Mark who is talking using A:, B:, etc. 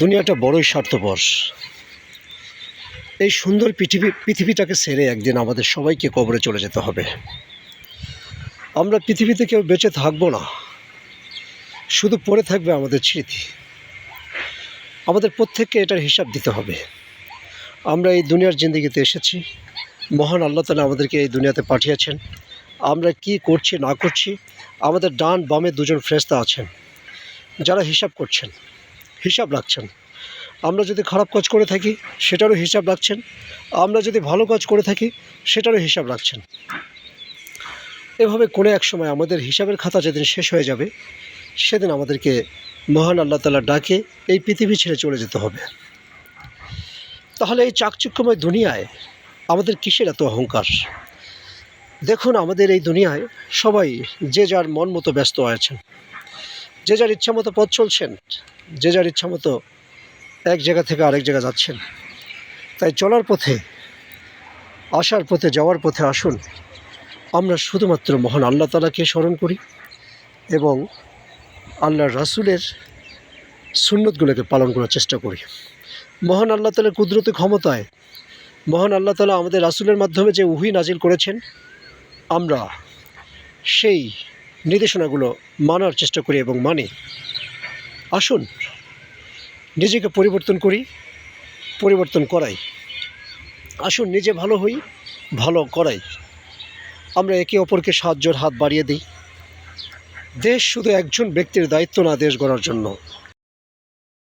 A: দুনিয়াটা বড়ই স্বার্থপর। এই সুন্দর পৃথিবী পৃথিবীটাকে ছেড়ে একদিন আমাদের সবাইকে কবরে চলে যেতে হবে। আমরা পৃথিবীতে কেউ বেঁচে থাকব না। শুধু পড়ে থাকবে আমাদের স্মৃতি। আমাদের প্রত্যেককে এটার হিসাব দিতে হবে। আমরা এই দুনিয়ার জিন্দগিতে এসেছি। মহান আল্লাহ তালা আমাদেরকে এই দুনিয়াতে পাঠিয়েছেন। আমরা কি করছি, না করছি, আমাদের ডান বামে দুজন ফ্রেস্তা আছেন, যারা হিসাব করছেন। হিসাব রাখছেন। আমরা যদি খারাপ কাজ করে থাকি, সেটারও হিসাব রাখছেন। আমরা যদি ভালো কাজ করে থাকি, সেটারও হিসাব রাখছেন। এভাবে কোনো এক সময় আমাদের হিসাবের খাতা যেদিন শেষ হয়ে যাবে, সেদিন আমাদেরকে মহান আল্লাহ তালা ডাকে এই পৃথিবী ছেড়ে চলে যেতে হবে। তাহলে এই চাকচিক্যময় দুনিয়ায় আমাদের কিসের এত অহংকার? দেখুন, আমাদের এই দুনিয়ায় সবাই যে যার মন মতো ব্যস্ত আছেন। যে যার ইচ্ছা মতো পথ চলছেন, যে যার ইচ্ছা মতো এক জায়গা থেকে আরেক জায়গা যাচ্ছেন। তাই চলার পথে, আসার পথে, যাওয়ার পথে আসুন। আমরা শুধুমাত্র মহান আল্লাহ তালাকে স্মরণ করি এবং আল্লাহর রাসুলের সুন্নতগুলোকে পালন করার চেষ্টা করি। মহান আল্লাহ তালার কুদরতি ক্ষমতায়, মহান আল্লাহ তালা আমাদের রাসুলের মাধ্যমে যে উহি নাজিল করেছেন, আমরা সেই নির্দেশনাগুলো মানার চেষ্টা করি এবং মানি। আসুন, নিজেকে পরিবর্তন করি, পরিবর্তন করাই। আসুন, নিজে ভালো হই, ভালো করাই। আমরা একে অপরকে সাহায্যের হাত বাড়িয়ে দিই। দেশ শুধু একজন ব্যক্তির দায়িত্ব না, দেশ গড়ার জন্য।